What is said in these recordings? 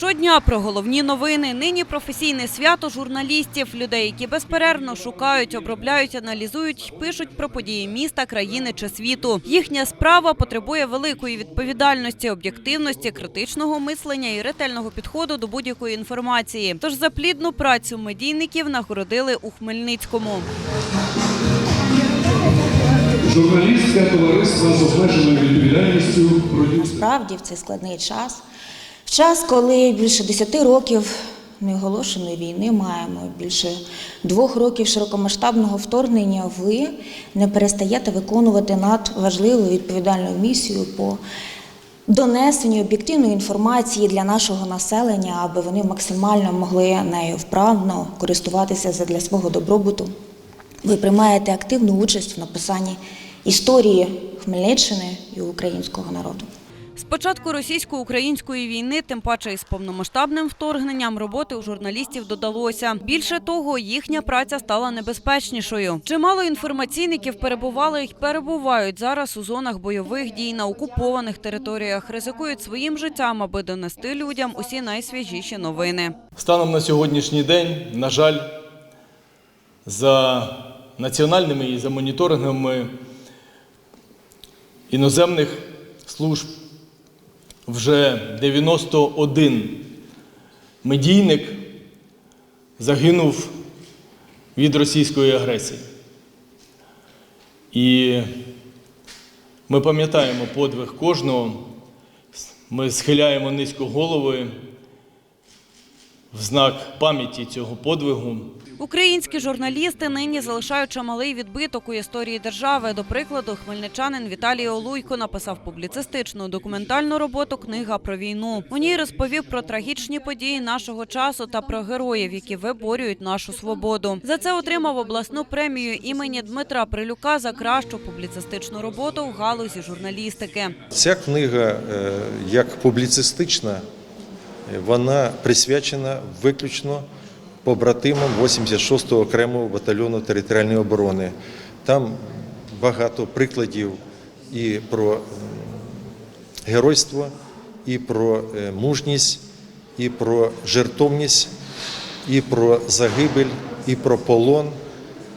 Щодня про головні новини. Нині професійне свято журналістів, людей, які безперервно шукають, обробляють, аналізують, пишуть про події міста, країни чи світу. Їхня справа потребує великої відповідальності, об'єктивності, критичного мислення і ретельного підходу до будь-якої інформації. Тож за плідну працю медійників нагородили у Хмельницькому. Журналістське товариство з обмеженою відповідальністю продюсер. Справді в цей складний час, час, коли більше 10 років неоголошеної війни маємо, більше двох років широкомасштабного вторгнення, ви не перестаєте виконувати надважливу відповідальну місію по донесенню об'єктивної інформації для нашого населення, аби вони максимально могли нею вправно користуватися для свого добробуту. Ви приймаєте активну участь в написанні історії Хмельниччини і українського народу. З початку російсько-української війни, тим паче із повномасштабним вторгненням, роботи у журналістів додалося. Більше того, їхня праця стала небезпечнішою. Чимало інформаційників перебували й перебувають зараз у зонах бойових дій на окупованих територіях, ризикують своїм життям, аби донести людям усі найсвіжіші новини. Станом на сьогоднішній день, на жаль, за національними і за моніторингами іноземних служб вже 91 медійник загинув від російської агресії. І ми пам'ятаємо подвиг кожного, ми схиляємо низько голови в знак пам'яті цього подвигу. Українські журналісти нині залишають чималий відбиток у історії держави. До прикладу, хмельничанин Віталій Олуйко написав публіцистичну документальну роботу Книга про війну. У ній розповів про трагічні події нашого часу та про героїв, які виборюють нашу свободу. За це отримав обласну премію імені Дмитра Прилюка за кращу публіцистичну роботу в галузі журналістики. Ця книга, е, як публіцистична, е, вона присвячена виключно побратимам 86-го окремого батальйону територіальної оборони. Там багато прикладів і про геройство, і про е, мужність, і про жертовність, і про загибель, і про полон,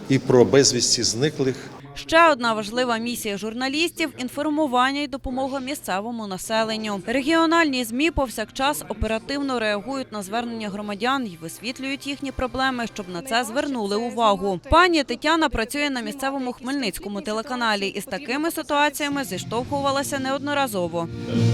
і про безвісті зниклих. Ще одна важлива місія журналістів інформування і допомога місцевому населенню. Регіональні змі повсякчас оперативно реагують на звернення громадян і висвітлюють їхні проблеми, щоб на це звернули увагу. Пані Тетяна працює на місцевому хмельницькому телеканалі і з такими ситуаціями зіштовхувалася неодноразово.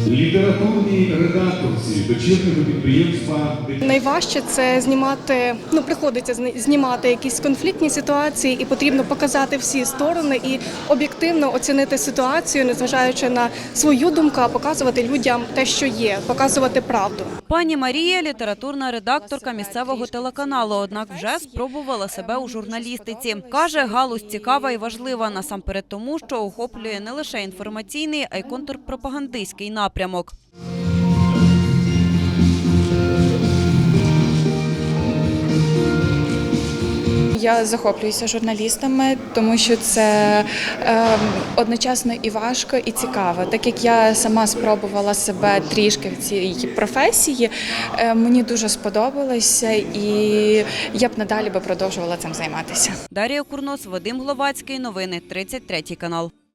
Літературній редакторці дочірнього підприємства Найважче це знімати, ну приходиться знімати якісь конфліктні ситуації, і потрібно показати всі сторони і об'єктивно оцінити ситуацію, незважаючи на свою думку, а показувати людям те, що є, показувати правду. Пані Марія літературна редакторка місцевого телеканалу, однак вже спробувала себе у журналістиці. Каже, галузь цікава і важлива насамперед тому, що охоплює не лише інформаційний, а й контрпропагандистський напрямок. Я захоплююся журналістами, тому що це е, одночасно і важко, і цікаво. Так як я сама спробувала себе трішки в цій професії, е, мені дуже сподобалося, і я б надалі би продовжувала цим займатися. Дарія Курнос, Вадим Гловацький. Новини 33 канал.